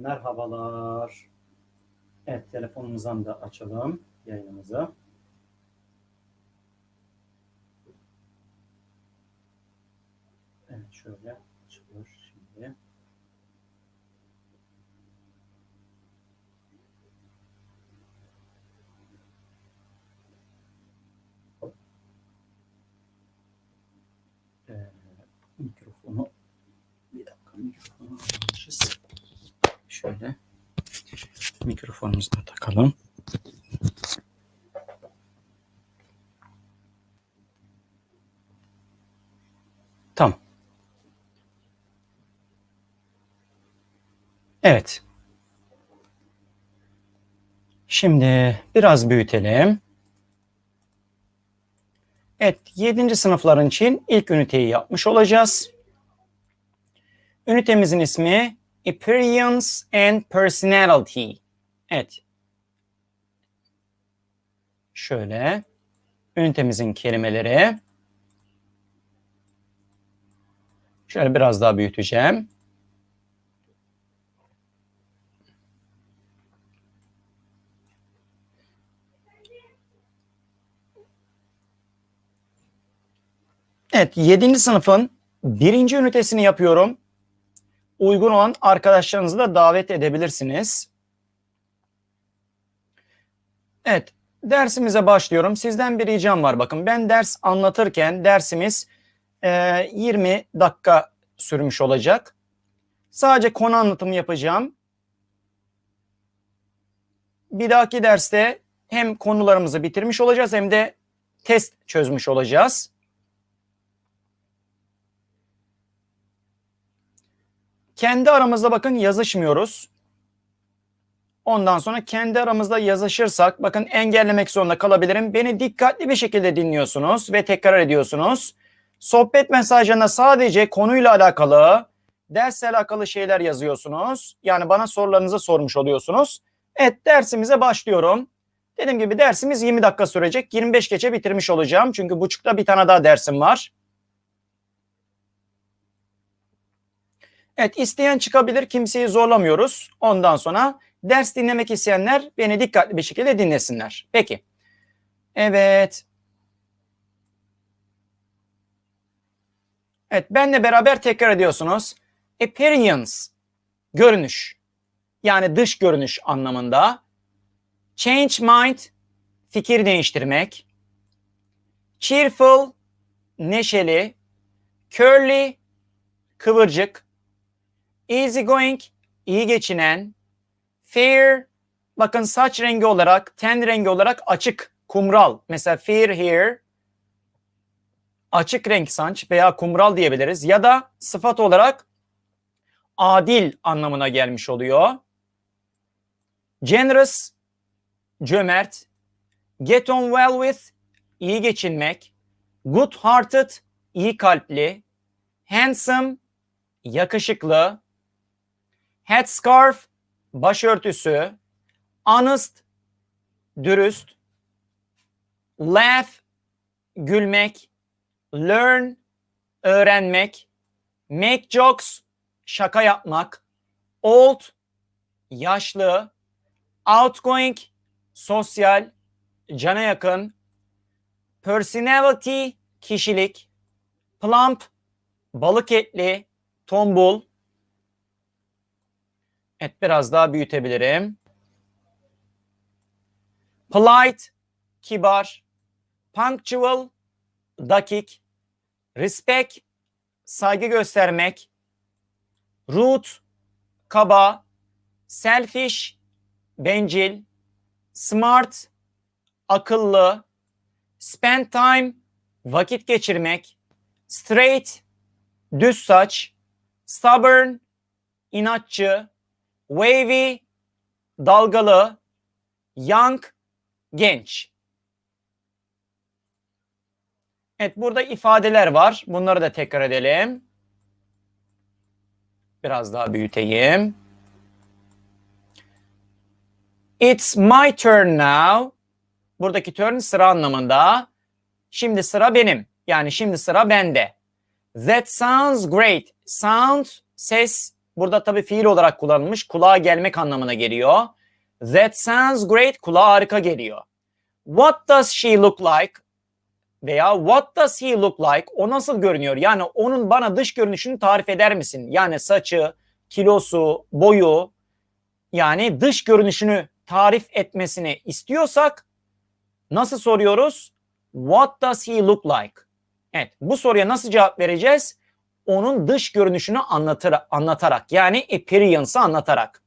Merhabalar. Evet, telefonumuzdan da açalım yayınımızı. Evet, şöyle açılıyor şimdi. Ee, mikrofonu bir dakika mikrofonu. Şöyle mikrofonumuzu da takalım. Tamam. Evet. Şimdi biraz büyütelim. Evet, 7. sınıfların için ilk üniteyi yapmış olacağız. Ünitemizin ismi Appearance and Personality. Evet. Şöyle. Ünitemizin kelimeleri. Şöyle biraz daha büyüteceğim. Evet, 7. sınıfın birinci ünitesini yapıyorum. Uygun olan arkadaşlarınızı da davet edebilirsiniz. Evet, dersimize başlıyorum. Sizden bir ricam var. Bakın ben ders anlatırken dersimiz e, 20 dakika sürmüş olacak. Sadece konu anlatımı yapacağım. Bir dahaki derste hem konularımızı bitirmiş olacağız hem de test çözmüş olacağız. Kendi aramızda bakın yazışmıyoruz. Ondan sonra kendi aramızda yazışırsak bakın engellemek zorunda kalabilirim. Beni dikkatli bir şekilde dinliyorsunuz ve tekrar ediyorsunuz. Sohbet mesajlarına sadece konuyla alakalı, dersle alakalı şeyler yazıyorsunuz. Yani bana sorularınızı sormuş oluyorsunuz. Evet dersimize başlıyorum. Dediğim gibi dersimiz 20 dakika sürecek. 25 geçe bitirmiş olacağım. Çünkü buçukta bir tane daha dersim var. Evet isteyen çıkabilir. Kimseyi zorlamıyoruz. Ondan sonra ders dinlemek isteyenler beni dikkatli bir şekilde dinlesinler. Peki. Evet. Evet benle beraber tekrar ediyorsunuz. Appearance görünüş. Yani dış görünüş anlamında. Change mind fikir değiştirmek. Cheerful neşeli. Curly kıvırcık. Easy going iyi geçinen. Fair bakın saç rengi olarak, ten rengi olarak açık, kumral. Mesela fair hair açık renk saç veya kumral diyebiliriz. Ya da sıfat olarak adil anlamına gelmiş oluyor. Generous, cömert. Get on well with, iyi geçinmek. Good hearted, iyi kalpli. Handsome, yakışıklı. Headscarf, başörtüsü. Honest, dürüst. Laugh, gülmek. Learn, öğrenmek. Make jokes, şaka yapmak. Old, yaşlı. Outgoing, sosyal, cana yakın. Personality, kişilik. Plump, balık etli, tombul. Evet biraz daha büyütebilirim. Polite, kibar. Punctual, dakik. Respect, saygı göstermek. Rude, kaba. Selfish, bencil. Smart, akıllı. Spend time, vakit geçirmek. Straight, düz saç. Stubborn, inatçı. Wavy, dalgalı. Young, genç. Evet burada ifadeler var. Bunları da tekrar edelim. Biraz daha büyüteyim. It's my turn now. Buradaki turn sıra anlamında. Şimdi sıra benim. Yani şimdi sıra bende. That sounds great. Sound ses Burada tabii fiil olarak kullanılmış. Kulağa gelmek anlamına geliyor. That sounds great. Kulağa harika geliyor. What does she look like? Veya what does he look like? O nasıl görünüyor? Yani onun bana dış görünüşünü tarif eder misin? Yani saçı, kilosu, boyu yani dış görünüşünü tarif etmesini istiyorsak nasıl soruyoruz? What does he look like? Evet, bu soruya nasıl cevap vereceğiz? Onun dış görünüşünü anlatır, anlatarak yani appearance'ı anlatarak.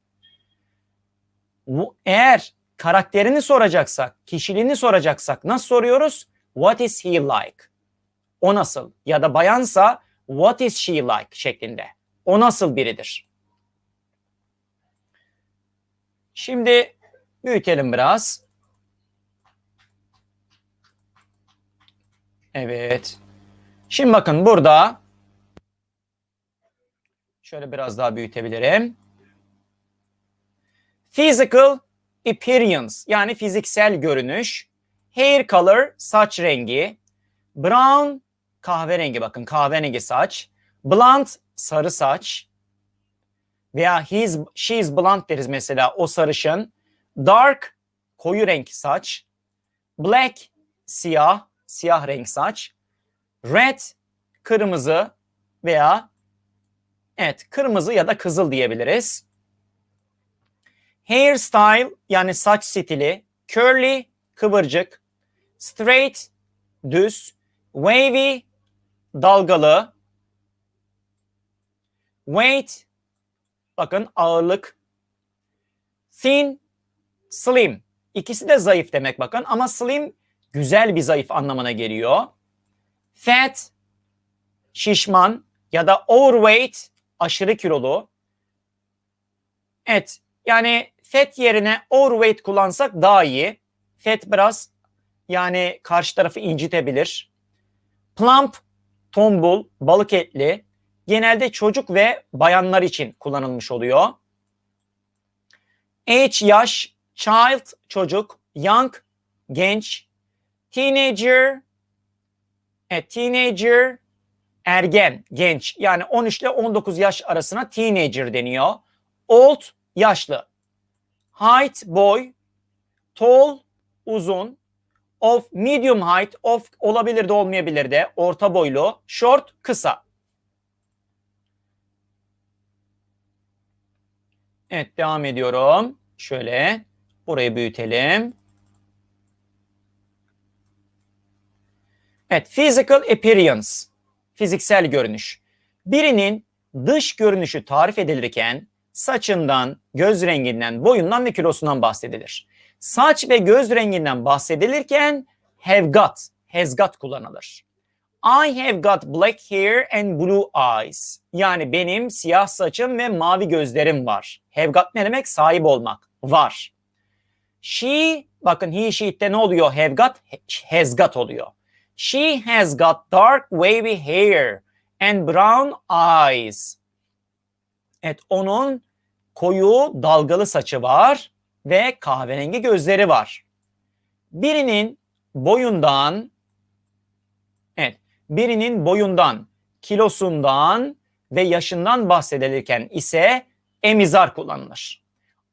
Bu, eğer karakterini soracaksak, kişiliğini soracaksak nasıl soruyoruz? What is he like? O nasıl? Ya da bayansa what is she like şeklinde. O nasıl biridir? Şimdi büyütelim biraz. Evet. Şimdi bakın burada şöyle biraz daha büyütebilirim. Physical appearance yani fiziksel görünüş. Hair color saç rengi. Brown kahverengi bakın kahverengi saç. Blonde sarı saç. Veya he's, she's blonde deriz mesela o sarışın. Dark koyu renk saç. Black siyah siyah renk saç. Red kırmızı veya evet kırmızı ya da kızıl diyebiliriz. Hairstyle yani saç stili. Curly kıvırcık. Straight düz. Wavy dalgalı. Weight bakın ağırlık. Thin slim. İkisi de zayıf demek bakın ama slim güzel bir zayıf anlamına geliyor. Fat, şişman ya da overweight, aşırı kilolu. Evet, yani fat yerine overweight kullansak daha iyi. Fat biraz yani karşı tarafı incitebilir. Plump, tombul, balık etli. Genelde çocuk ve bayanlar için kullanılmış oluyor. Age, yaş, child, çocuk, young, genç, Teenager, evet, teenager, ergen, genç. Yani 13 ile 19 yaş arasına teenager deniyor. Old, yaşlı. Height, boy. Tall, uzun. Of, medium height. Of olabilir de olmayabilir de. Orta boylu. Short, kısa. Evet devam ediyorum. Şöyle burayı büyütelim. Evet, physical appearance, fiziksel görünüş. Birinin dış görünüşü tarif edilirken saçından, göz renginden, boyundan ve kilosundan bahsedilir. Saç ve göz renginden bahsedilirken have got, has got kullanılır. I have got black hair and blue eyes. Yani benim siyah saçım ve mavi gözlerim var. Have got ne demek? Sahip olmak. Var. She, bakın he, she'de ne oluyor? Have got, has got oluyor. She has got dark wavy hair and brown eyes. Evet onun koyu dalgalı saçı var ve kahverengi gözleri var. Birinin boyundan evet birinin boyundan, kilosundan ve yaşından bahsedilirken ise emizar kullanılır.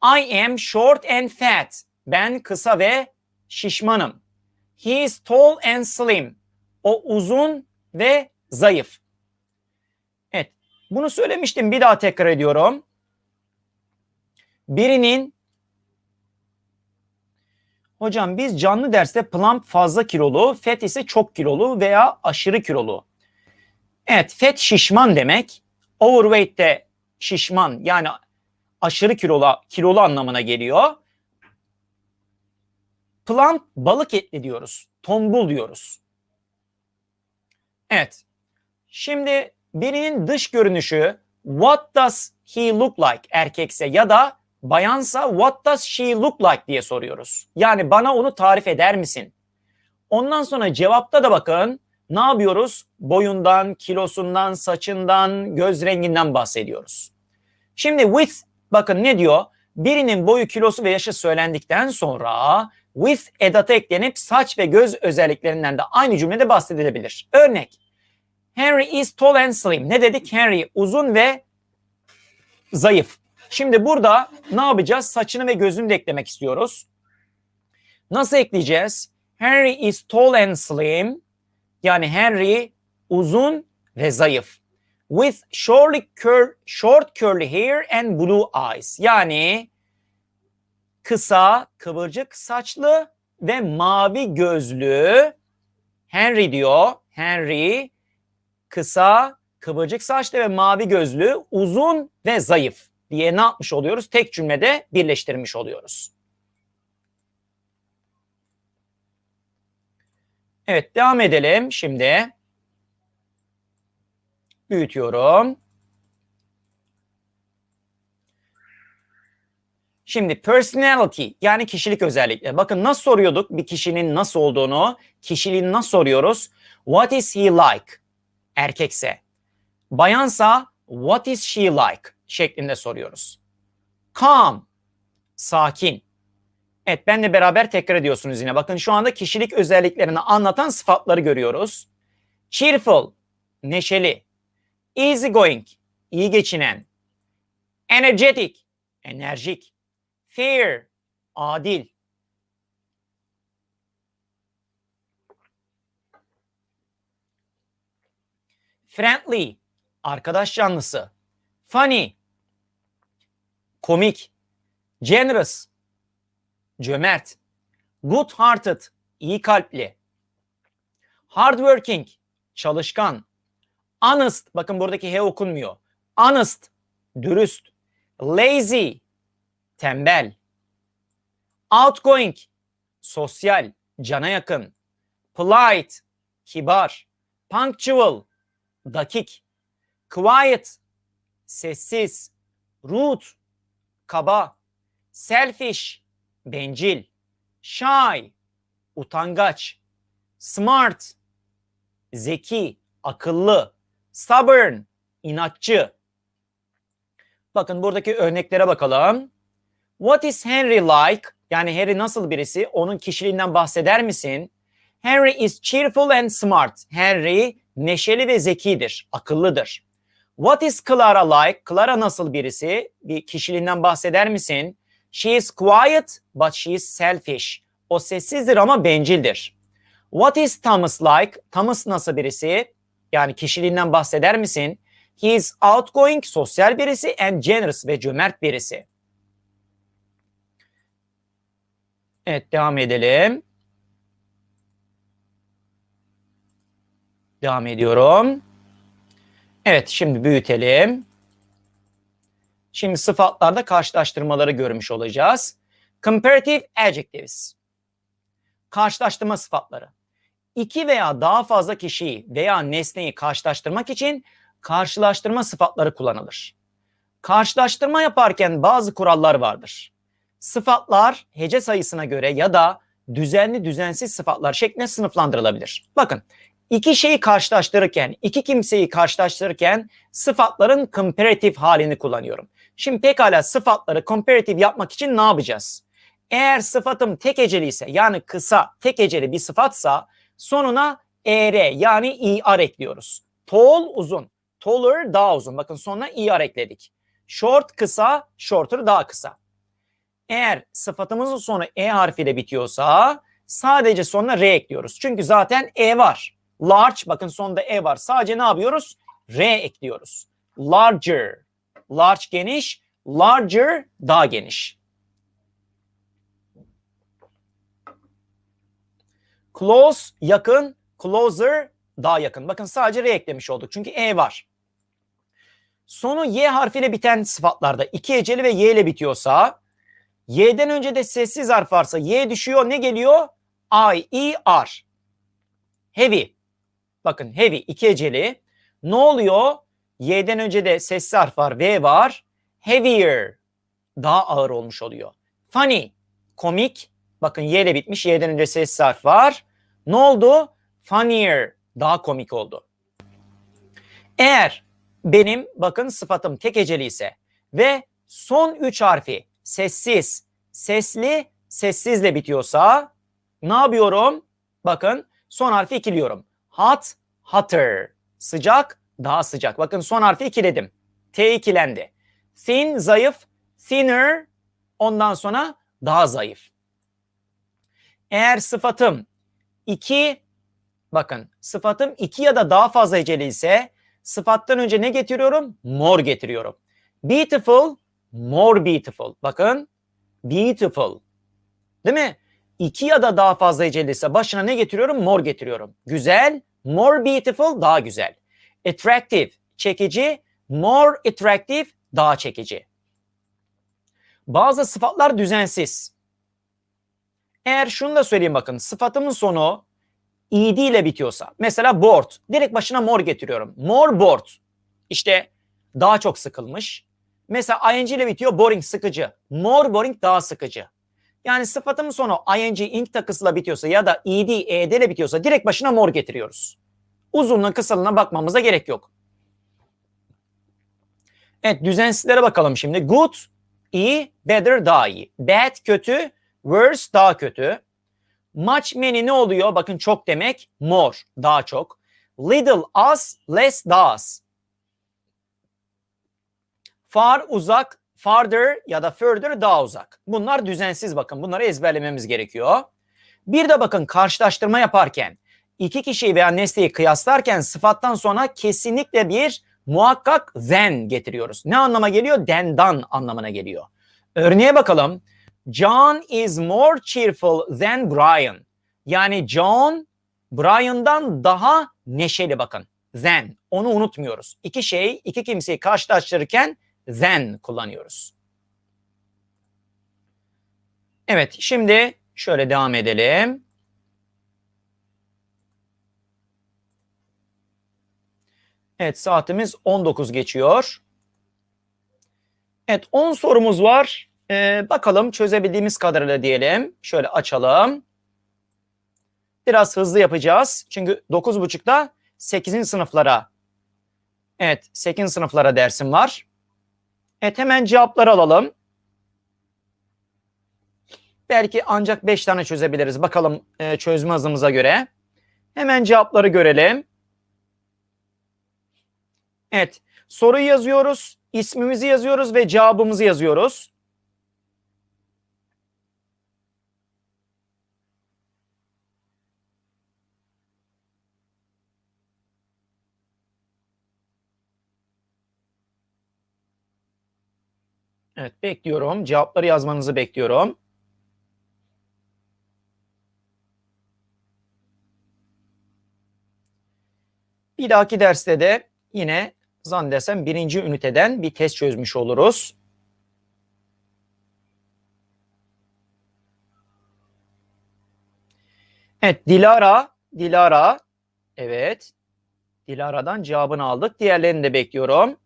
I am short and fat. Ben kısa ve şişmanım. He is tall and slim. O uzun ve zayıf. Evet. Bunu söylemiştim. Bir daha tekrar ediyorum. Birinin Hocam biz canlı derste plump fazla kilolu, fat ise çok kilolu veya aşırı kilolu. Evet, fat şişman demek. Overweight de şişman yani aşırı kilolu, kilolu anlamına geliyor. Plump balık etli diyoruz. Tombul diyoruz. Evet. Şimdi birinin dış görünüşü what does he look like erkekse ya da bayansa what does she look like diye soruyoruz. Yani bana onu tarif eder misin? Ondan sonra cevapta da bakın ne yapıyoruz? Boyundan, kilosundan, saçından, göz renginden bahsediyoruz. Şimdi with bakın ne diyor? Birinin boyu, kilosu ve yaşı söylendikten sonra with edatı eklenip saç ve göz özelliklerinden de aynı cümlede bahsedilebilir. Örnek Henry is tall and slim. Ne dedik? Henry uzun ve zayıf. Şimdi burada ne yapacağız? Saçını ve gözünü de eklemek istiyoruz. Nasıl ekleyeceğiz? Henry is tall and slim. Yani Henry uzun ve zayıf. With shortly cur short curly hair and blue eyes. Yani kısa, kıvırcık saçlı ve mavi gözlü. Henry diyor. Henry kısa, kıvırcık saçlı ve mavi gözlü, uzun ve zayıf diye ne yapmış oluyoruz? Tek cümlede birleştirmiş oluyoruz. Evet devam edelim şimdi. Büyütüyorum. Şimdi personality yani kişilik özellikleri. Bakın nasıl soruyorduk bir kişinin nasıl olduğunu? Kişiliğini nasıl soruyoruz? What is he like? Erkekse. Bayansa what is she like? şeklinde soruyoruz. Calm. Sakin. Evet benle beraber tekrar ediyorsunuz yine. Bakın şu anda kişilik özelliklerini anlatan sıfatları görüyoruz. Cheerful. Neşeli. Easy going. iyi geçinen. Energetic. Enerjik. Fair. Adil. Friendly. Arkadaş canlısı. Funny. Komik. Generous. Cömert. Good hearted. iyi kalpli. Hardworking. Çalışkan. Honest. Bakın buradaki H okunmuyor. Honest. Dürüst. Lazy. Tembel. Outgoing. Sosyal. Cana yakın. Polite. Kibar. Punctual. Dakik. Quiet. Sessiz. Rude. Kaba. Selfish. Bencil. Shy. Utangaç. Smart. Zeki. Akıllı. Stubborn. inatçı. Bakın buradaki örneklere bakalım. What is Henry like? Yani Harry nasıl birisi? Onun kişiliğinden bahseder misin? Henry is cheerful and smart. Henry neşeli ve zekidir, akıllıdır. What is Clara like? Clara nasıl birisi? Bir kişiliğinden bahseder misin? She is quiet but she is selfish. O sessizdir ama bencildir. What is Thomas like? Thomas nasıl birisi? Yani kişiliğinden bahseder misin? He is outgoing, sosyal birisi and generous ve cömert birisi. Evet devam edelim. Devam ediyorum. Evet şimdi büyütelim. Şimdi sıfatlarda karşılaştırmaları görmüş olacağız. Comparative adjectives. Karşılaştırma sıfatları. İki veya daha fazla kişiyi veya nesneyi karşılaştırmak için karşılaştırma sıfatları kullanılır. Karşılaştırma yaparken bazı kurallar vardır. Sıfatlar hece sayısına göre ya da düzenli düzensiz sıfatlar şeklinde sınıflandırılabilir. Bakın iki şeyi karşılaştırırken, iki kimseyi karşılaştırırken sıfatların comparative halini kullanıyorum. Şimdi pekala sıfatları comparative yapmak için ne yapacağız? Eğer sıfatım tek eceli ise yani kısa tek eceli bir sıfatsa sonuna er yani er ekliyoruz. Tall uzun. Taller daha uzun. Bakın sonuna er ekledik. Short kısa, shorter daha kısa. Eğer sıfatımızın sonu e harfiyle bitiyorsa sadece sonuna r ekliyoruz. Çünkü zaten e var. Large bakın sonunda e var. Sadece ne yapıyoruz? R ekliyoruz. Larger. Large geniş. Larger daha geniş. Close yakın. Closer daha yakın. Bakın sadece R eklemiş olduk. Çünkü E var. Sonu Y harfiyle biten sıfatlarda iki eceli ve Y ile bitiyorsa Y'den önce de sessiz harf varsa Y düşüyor. Ne geliyor? I, E, R. Heavy. Bakın heavy iki eceli. Ne oluyor? Y'den önce de sessiz harf var. V var. Heavier. Daha ağır olmuş oluyor. Funny. Komik. Bakın Y ile bitmiş. Y'den önce sessiz harf var. Ne oldu? Funnier. Daha komik oldu. Eğer benim bakın sıfatım tek eceli ise ve son üç harfi sessiz, sesli, sessizle bitiyorsa ne yapıyorum? Bakın son harfi ikiliyorum. Hot, hotter. Sıcak, daha sıcak. Bakın son harfi ikiledim. T ikilendi. Thin zayıf, thinner ondan sonra daha zayıf. Eğer sıfatım iki bakın sıfatım iki ya da daha fazla heceli ise sıfattan önce ne getiriyorum? More getiriyorum. Beautiful, more beautiful. Bakın beautiful. Değil mi? İki ya da daha fazla heceli ise başına ne getiriyorum? More getiriyorum. Güzel, more beautiful, daha güzel. Attractive, çekici, more attractive, daha çekici. Bazı sıfatlar düzensiz. Eğer şunu da söyleyeyim bakın sıfatımın sonu ed ile bitiyorsa mesela bored direkt başına more getiriyorum. More bored işte daha çok sıkılmış. Mesela ing ile bitiyor boring sıkıcı. More boring daha sıkıcı. Yani sıfatımın sonu ing ing takısıyla bitiyorsa ya da ed ed ile bitiyorsa direkt başına more getiriyoruz. Uzunluğuna kısalığına bakmamıza gerek yok. Evet düzensizlere bakalım şimdi. Good, iyi, better daha iyi. Bad kötü, worse daha kötü. Much many ne oluyor? Bakın çok demek. More daha çok. Little az, less daha az. Far uzak, farther ya da further daha uzak. Bunlar düzensiz bakın. Bunları ezberlememiz gerekiyor. Bir de bakın karşılaştırma yaparken iki kişiyi veya nesneyi kıyaslarken sıfattan sonra kesinlikle bir muhakkak then getiriyoruz. Ne anlama geliyor? Then'dan anlamına geliyor. Örneğe bakalım. John is more cheerful than Brian. Yani John Brian'dan daha neşeli bakın. Than. Onu unutmuyoruz. İki şey, iki kimseyi karşılaştırırken than kullanıyoruz. Evet, şimdi şöyle devam edelim. Evet, saatimiz 19 geçiyor. Evet, 10 sorumuz var. Ee, bakalım çözebildiğimiz kadarıyla diyelim. Şöyle açalım. Biraz hızlı yapacağız. Çünkü 9.30'da 8. sınıflara Evet 8. sınıflara dersim var. Evet hemen cevapları alalım. Belki ancak 5 tane çözebiliriz. Bakalım e, çözme hızımıza göre. Hemen cevapları görelim. Evet soruyu yazıyoruz. ismimizi yazıyoruz ve cevabımızı yazıyoruz. Evet bekliyorum. Cevapları yazmanızı bekliyorum. Bir dahaki derste de yine zannedersem birinci üniteden bir test çözmüş oluruz. Evet Dilara, Dilara. Evet. Dilara'dan cevabını aldık. Diğerlerini de bekliyorum.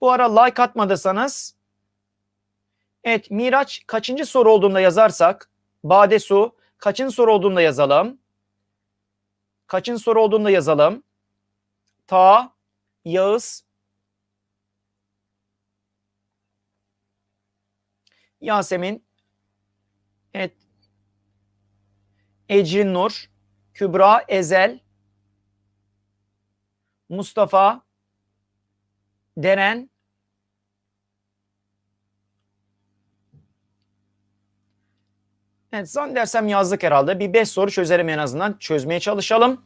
Bu ara like atmadıysanız Evet Miraç kaçıncı soru olduğunda yazarsak Bade Su kaçıncı soru olduğunda yazalım. Kaçıncı soru olduğunda yazalım. Ta Yağız. Yasemin. Evet. Ecrin Nur Kübra Ezel. Mustafa. Deren Evet zannedersem yazdık herhalde. Bir 5 soru çözelim en azından. Çözmeye çalışalım.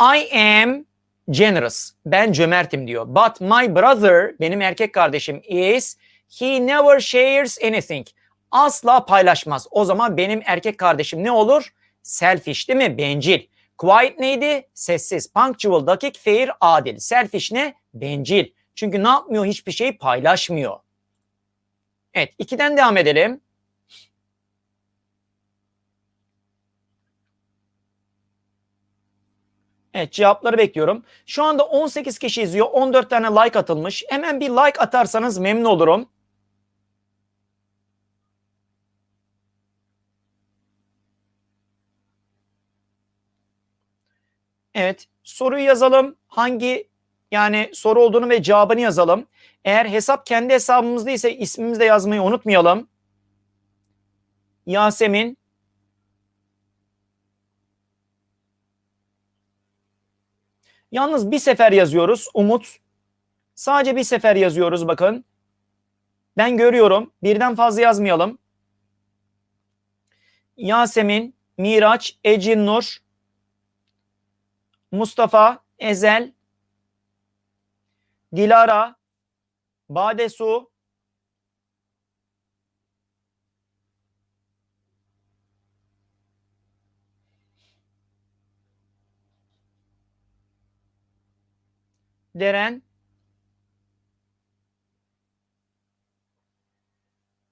I am generous. Ben cömertim diyor. But my brother, benim erkek kardeşim is, he never shares anything. Asla paylaşmaz. O zaman benim erkek kardeşim ne olur? Selfish değil mi? Bencil. Quiet neydi? Sessiz. Punctual, dakik, fair, adil. Selfish ne? Bencil. Çünkü ne yapmıyor? Hiçbir şeyi paylaşmıyor. Evet, ikiden devam edelim. Evet cevapları bekliyorum. Şu anda 18 kişi izliyor. 14 tane like atılmış. Hemen bir like atarsanız memnun olurum. Evet soruyu yazalım. Hangi yani soru olduğunu ve cevabını yazalım. Eğer hesap kendi hesabımızda ise ismimizi de yazmayı unutmayalım. Yasemin Yalnız bir sefer yazıyoruz. Umut. Sadece bir sefer yazıyoruz bakın. Ben görüyorum. Birden fazla yazmayalım. Yasemin, Miraç, Ecin Nur, Mustafa, Ezel, Dilara, Badesu, Deren,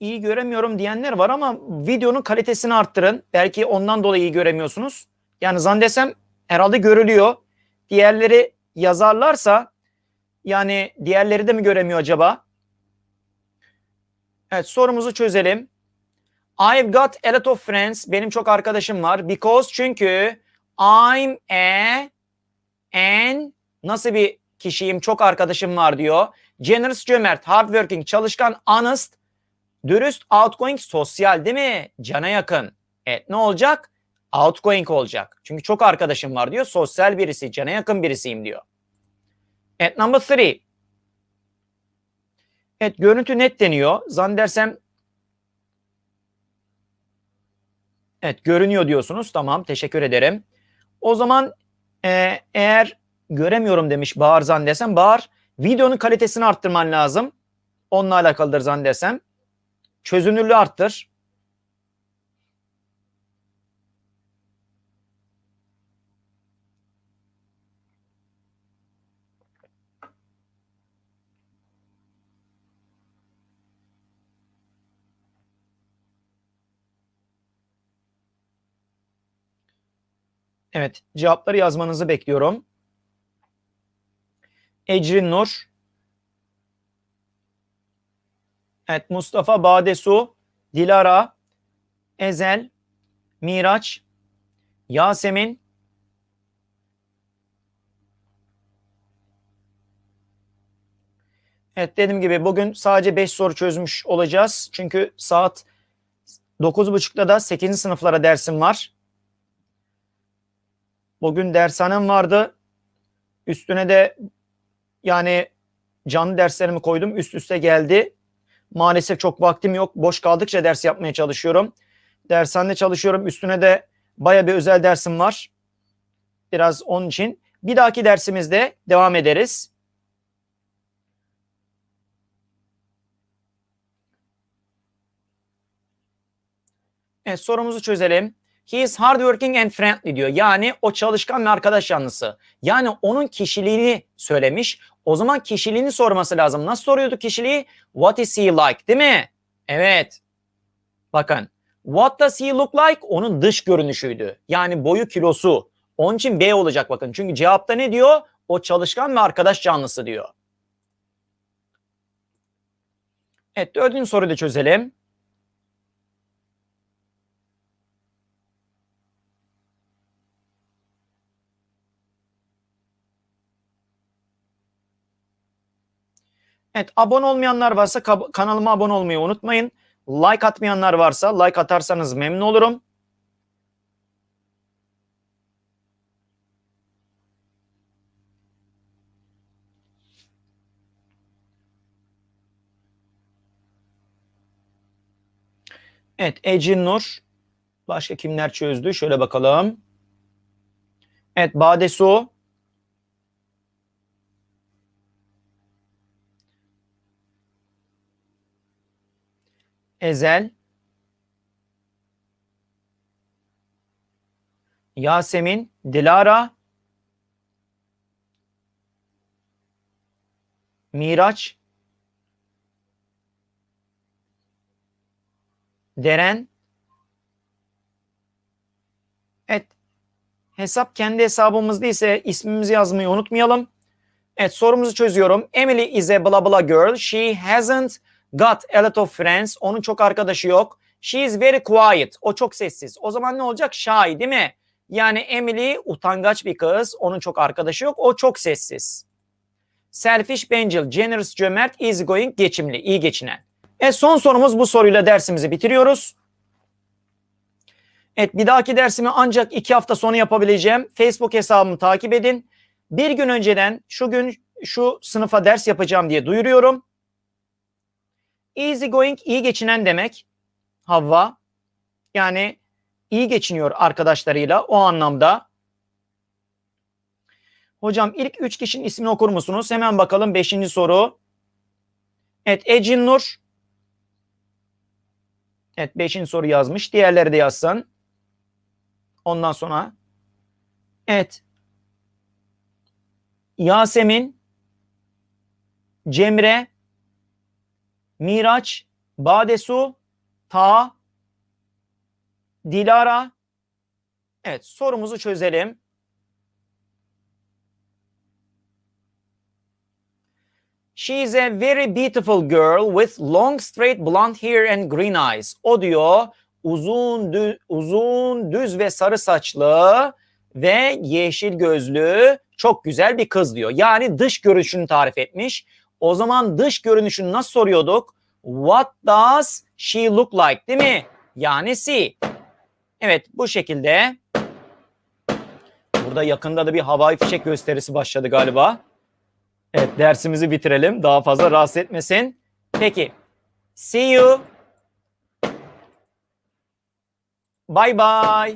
iyi göremiyorum diyenler var ama videonun kalitesini arttırın. Belki ondan dolayı iyi göremiyorsunuz. Yani zannedersem herhalde görülüyor. Diğerleri yazarlarsa yani diğerleri de mi göremiyor acaba? Evet sorumuzu çözelim. I've got a lot of friends. Benim çok arkadaşım var. Because çünkü I'm a an nasıl bir kişiyim? Çok arkadaşım var diyor. Generous, cömert, hardworking, çalışkan, honest, dürüst, outgoing, sosyal değil mi? Cana yakın. Evet ne olacak? Outgoing olacak. Çünkü çok arkadaşım var diyor. Sosyal birisi, cana yakın birisiyim diyor. Evet number three. Evet görüntü net deniyor. Zannedersem Evet görünüyor diyorsunuz. Tamam teşekkür ederim. O zaman e, eğer göremiyorum demiş Bahar zannedersem. Bahar videonun kalitesini arttırman lazım. Onunla alakalıdır zannedersem. Çözünürlüğü arttır. Evet, cevapları yazmanızı bekliyorum. Ecrin Nur. Evet, Mustafa Badesu, Dilara, Ezel, Miraç, Yasemin, Evet dediğim gibi bugün sadece 5 soru çözmüş olacağız. Çünkü saat 9.30'da da 8. sınıflara dersim var. Bugün dershanem vardı. Üstüne de yani canlı derslerimi koydum. Üst üste geldi. Maalesef çok vaktim yok. Boş kaldıkça ders yapmaya çalışıyorum. Dershanede çalışıyorum. Üstüne de baya bir özel dersim var. Biraz onun için. Bir dahaki dersimizde devam ederiz. Evet sorumuzu çözelim. He is hardworking and friendly diyor. Yani o çalışkan ve arkadaş yanlısı. Yani onun kişiliğini söylemiş. O zaman kişiliğini sorması lazım. Nasıl soruyordu kişiliği? What is he like değil mi? Evet. Bakın. What does he look like? Onun dış görünüşüydü. Yani boyu kilosu. Onun için B olacak bakın. Çünkü cevapta ne diyor? O çalışkan ve arkadaş canlısı diyor. Evet dördüncü soruyu da çözelim. Evet abone olmayanlar varsa kanalıma abone olmayı unutmayın. Like atmayanlar varsa like atarsanız memnun olurum. Evet Ecin Nur. Başka kimler çözdü? Şöyle bakalım. Evet Bade Su. Ezel, Yasemin, Dilara, Miraç, Deren. Evet. Hesap kendi hesabımızda ise ismimizi yazmayı unutmayalım. Evet sorumuzu çözüyorum. Emily is a blah blah girl. She hasn't Got a lot of friends. Onun çok arkadaşı yok. She is very quiet. O çok sessiz. O zaman ne olacak? Shy değil mi? Yani Emily utangaç bir kız. Onun çok arkadaşı yok. O çok sessiz. Selfish, bencil, generous, cömert, easy going, geçimli, iyi geçinen. E son sorumuz bu soruyla dersimizi bitiriyoruz. Evet bir dahaki dersimi ancak iki hafta sonra yapabileceğim. Facebook hesabımı takip edin. Bir gün önceden şu gün şu sınıfa ders yapacağım diye duyuruyorum. Easy going iyi geçinen demek. Havva. Yani iyi geçiniyor arkadaşlarıyla o anlamda. Hocam ilk üç kişinin ismini okur musunuz? Hemen bakalım beşinci soru. Evet Ecin Nur. Evet beşinci soru yazmış. Diğerleri de yazsın. Ondan sonra. Evet. Yasemin. Cemre. Miraç. Badesu. Ta. Dilara. Evet sorumuzu çözelim. She is a very beautiful girl with long straight blonde hair and green eyes. O diyor uzun dü- uzun düz ve sarı saçlı ve yeşil gözlü çok güzel bir kız diyor. Yani dış görünüşünü tarif etmiş. O zaman dış görünüşünü nasıl soruyorduk? What does she look like değil mi? Yani see. Evet bu şekilde. Burada yakında da bir havai fişek gösterisi başladı galiba. Evet dersimizi bitirelim. Daha fazla rahatsız etmesin. Peki. See you. Bye bye.